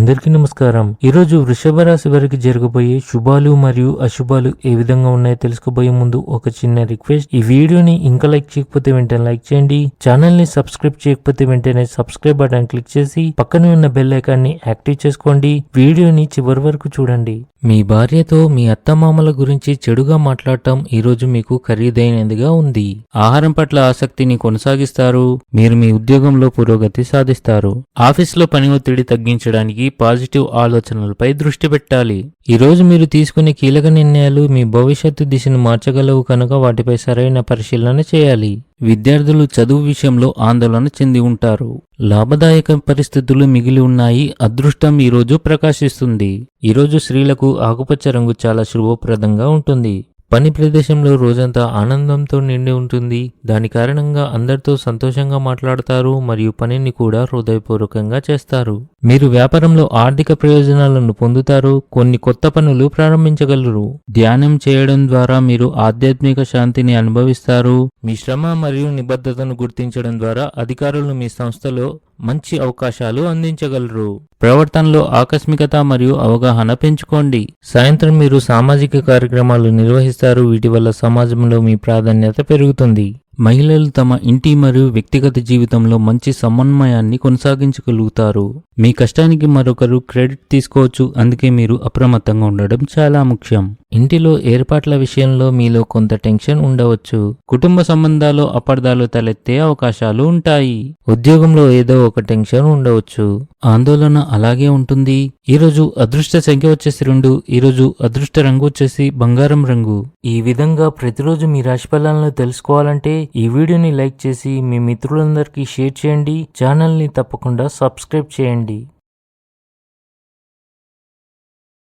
అందరికీ నమస్కారం. ఈ రోజు వృషభ రాశి వారికి జరగబోయే శుభాలు మరియు అశుభాలు ఏ విధంగా ఉన్నాయో తెలుసుకోబోయే ముందు ఒక చిన్న రిక్వెస్ట్. ఈ వీడియోని ఇంకా లైక్ చేయకపోతే వెంటనే లైక్ చేయండి. ఛానల్ని సబ్స్క్రైబ్ చేయకపోతే వెంటనే సబ్స్క్రైబ్ బటన్ క్లిక్ చేసి పక్కనే ఉన్న బెల్ ఐకాన్ని యాక్టివ్ చేసుకోండి. వీడియోని చివరి వరకు చూడండి. మీ భార్యతో మీ అత్తమామల గురించి చెడుగా మాట్లాడటం ఈ రోజు మీకు ఖరీదైనదిగా ఉంది. ఆహారం పట్ల ఆసక్తిని కొనసాగిస్తారు. మీరు మీ ఉద్యోగంలో పురోగతి సాధిస్తారు. ఆఫీస్లో పని ఒత్తిడి తగ్గించడానికి పాజిటివ్ ఆలోచనలపై దృష్టి పెట్టాలి. ఈరోజు మీరు తీసుకునే కీలక నిర్ణయాలు మీ భవిష్యత్తు దిశను మార్చగలవు కనుక వాటిపై సరైన పరిశీలన చేయాలి. విద్యార్థులు చదువు విషయంలో ఆందోళన చెంది ఉంటారు. లాభదాయక పరిస్థితులు మిగిలి ఉన్నాయి. అదృష్టం ఈరోజు ప్రకాశిస్తుంది. ఈరోజు స్త్రీలకు ఆకుపచ్చ రంగు చాలా శుభప్రదంగా ఉంటుంది. పని ప్రదేశంలో రోజంతా ఆనందంతో నిండి ఉంటుంది. దాని కారణంగా అందరితో సంతోషంగా మాట్లాడతారు మరియు పనిని కూడా హృదయపూర్వకంగా చేస్తారు. మీరు వ్యాపారంలో ఆర్థిక ప్రయోజనాలను పొందుతారు కొన్ని కొత్త పనులు ప్రారంభించగలరు. ధ్యానం చేయడం ద్వారా మీరు ఆధ్యాత్మిక శాంతిని అనుభవిస్తారు. మీ శ్రమ మరియు నిబద్ధతను గుర్తించడం ద్వారా అధికారులు మీ సంస్థలో మంచి అవకాశాలు అందించగలరు. ప్రవర్తనలో ఆకస్మికత మరియు అవగాహన పెంచుకోండి. సాయంత్రం మీరు సామాజిక కార్యక్రమాలు నిర్వహిస్తారు. వీటి వల్ల సమాజంలో మీ ప్రాధాన్యత పెరుగుతుంది. మహిళలు తమ ఇంటి మరియు వ్యక్తిగత జీవితంలో మంచి సమన్వయాన్ని కొనసాగించగలుగుతారు. మీ కష్టానికి మరొకరు క్రెడిట్ తీసుకోవచ్చు. అందుకే మీరు అప్రమత్తంగా ఉండడం చాలా ముఖ్యం. ఇంటిలో ఏర్పాట్ల విషయంలో మీలో కొంత టెన్షన్ ఉండవచ్చు. కుటుంబ సంబంధాల్లో అపార్థాలు తలెత్తే అవకాశాలు ఉంటాయి. ఉద్యోగంలో ఏదో ఒక టెన్షన్ ఉండవచ్చు. ఆందోళన అలాగే ఉంటుంది. ఈరోజు అదృష్ట సంఖ్య వచ్చేసి రెండు ఈరోజు అదృష్ట రంగు వచ్చేసి బంగారం రంగు. ఈ విధంగా ప్రతిరోజు మీ రాశి ఫలాలను తెలుసుకోవాలంటే ఈ వీడియోని లైక్ చేసి మీ మిత్రులందరికీ షేర్ చేయండి. ఛానల్ని తప్పకుండా సబ్స్క్రైబ్ చేయండి.